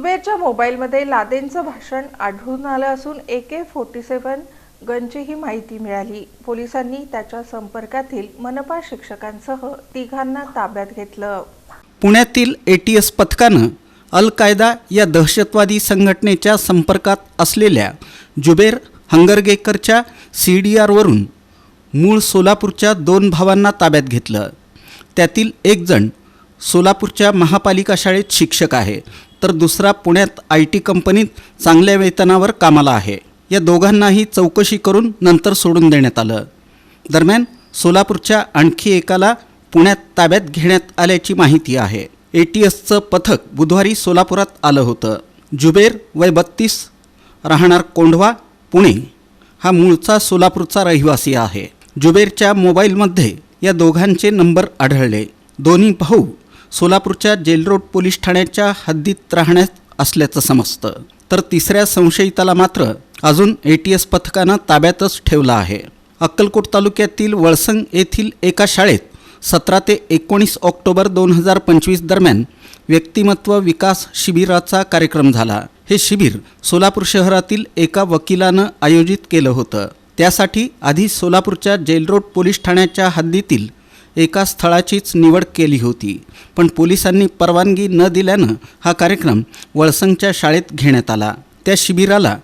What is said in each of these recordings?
जुबेरच्या मोबाईलमध्ये लादेनचं भाषण आढळून आलं असून ए के फोर्टी सेवन गनचीही माहिती मिळाली. पोलिसांनी त्याच्या संपर्कातील मनपा शिक्षकांसह तिघांना ताब्यात घेतलं. पुण्यातील ए टी एस पथकानं अल कायदा या दहशतवादी संघटनेच्या संपर्कात असलेल्या जुबेर हंगरगेकरच्या सी डी आरवरून मूळ सोलापूरच्या दोन भावांना ताब्यात घेतलं. त्यातील एक जण सोलापूरच्या महापालिका शाळेत शिक्षक आहे. तर दुसरा पुण्यात आय टी कंपनीत चांगल्या वेतनावर कामाला आहे. या दोघांनाही चौकशी करून नंतर सोडून देण्यात आलं. दरम्यान सोलापूरच्या आणखी एकाला पुण्यात ताब्यात घेण्यात आल्याची माहिती आहे. ए टी एसचं पथक बुधवारी सोलापुरात आलं होतं. जुबेर वय बत्तीस राहणार कोंढवा पुणे. हा मूळचा सोलापूरचा रहिवासी आहे. जुबेरच्या मोबाईलमध्ये या दोघांचे नंबर आढळले. दोन्ही भाऊ सोलापूरच्या जेलरोड पोलीस ठाण्याच्या हद्दीत राहण्यात असल्याचं समजतं. तर तिसऱ्या संशयिताला मात्र अजून ए टी एस पथकानं ताब्यातच ठेवलं आहे. अक्कलकोट तालुक्यातील वळसंग येथील एका शाळेत सतरा ते एकोणीस ऑक्टोबर दोन हजार पंचवीस दरम्यान व्यक्तिमत्व विकास शिबिराचा कार्यक्रम झाला. हे शिबिर सोलापूर शहरातील एका वकिलानं आयोजित केलं होतं. त्यासाठी आधी सोलापूरच्या जेलरोड पोलीस ठाण्याच्या हद्दीतील एका स्थळाचीच निवड केली होती. पण पोलिसांनी परवानगी न दिल्यानं हा कार्यक्रम वळसंगच्या शाळेत घेण्यात आला. त्या शिबिराला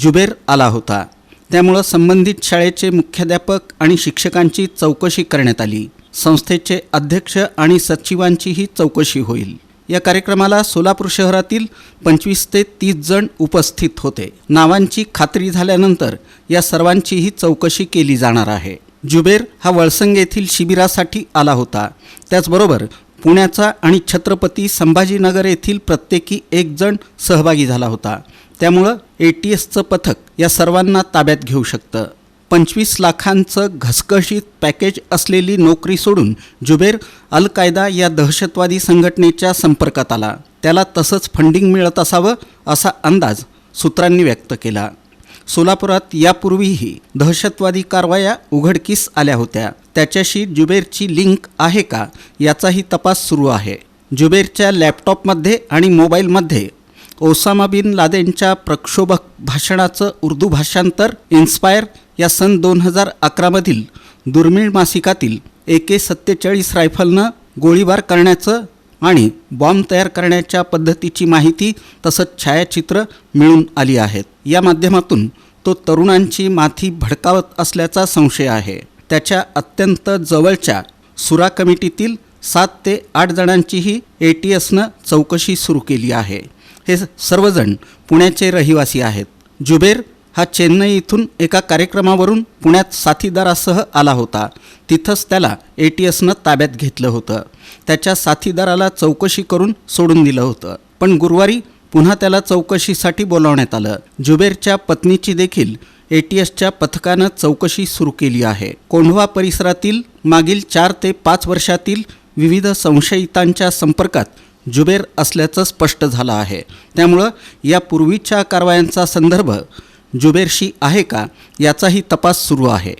जुबेर आला होता. त्यामुळं संबंधित शाळेचे मुख्याध्यापक आणि शिक्षकांची चौकशी करण्यात आली. संस्थेचे अध्यक्ष आणि सचिवांचीही चौकशी होईल. या कार्यक्रमाला सोलापूर शहरातील पंचवीस ते तीस जण उपस्थित होते. नावांची खात्री झाल्यानंतर या सर्वांचीही चौकशी केली जाणार आहे. जुबेर हा वळसंग येथील शिबिरासाठी आला होता. त्याचबरोबर पुण्याचा आणि छत्रपती संभाजीनगर येथील प्रत्येकी एक जण सहभागी झाला होता. त्यामुळं ए टी एसचं पथक या सर्वांना ताब्यात घेऊ शकतं. पंचवीस लाखांचं घसघशीत पॅकेज असलेली नोकरी सोडून जुबेर अल कायदा या दहशतवादी संघटनेच्या संपर्कात आला. त्याला तसंच फंडिंग मिळत असावं असा अंदाज सूत्रांनी व्यक्त केला. सोलापुरात यापूर्वीही दहशतवादी कारवाया उघडकीस आल्या होत्या. त्याच्याशी जुबेरची लिंक आहे का याचाही तपास सुरू आहे. जुबेरच्या लॅपटॉपमध्ये आणि मोबाईलमध्ये ओसामा बिन लादेनच्या प्रक्षोभक भाषणाचं उर्दू भाषांतर इन्स्पायर या सन दोन हजार अकरामधील दुर्मिळ मासिकातील ए के सत्तेचाळीस रायफलनं गोळीबार करण्याचं आणि बॉम्ब तयार करण्याच्या पद्धतीची माहिती तसंच छायाचित्र मिळून आली आहेत. या माध्यमातून तो तरुणांची माथी भडकावत असल्याचा संशय आहे. त्याच्या अत्यंत जवळच्या सुरा कमिटीतील सात ते आठ जणांचीही ए टी एसनं चौकशी सुरू केली आहे. हे सर्वजण पुण्याचे रहिवासी आहेत. जुबेर हा चेन्नई इथून एका कार्यक्रमावरून पुण्यात साथीदारासह आला होता. तिथंच त्याला ए टी एसनं ताब्यात घेतलं होतं. त्याच्या साथीदाराला चौकशी करून सोडून दिलं होतं. पण गुरुवारी पुन्हा त्याला चौकशीसाठी बोलावण्यात आलं. जुबेरच्या पत्नीची देखील ए टी एसच्या पथकानं चौकशी सुरू केली आहे. कोंढवा परिसरातील मागील चार ते पाच वर्षातील विविध संशयितांच्या संपर्कात जुबेर असल्याचं स्पष्ट झालं आहे. त्यामुळं यापूर्वीच्या कारवायांचा संदर्भ जुबेरशी आहे का याचाही तपास सुरू आहे.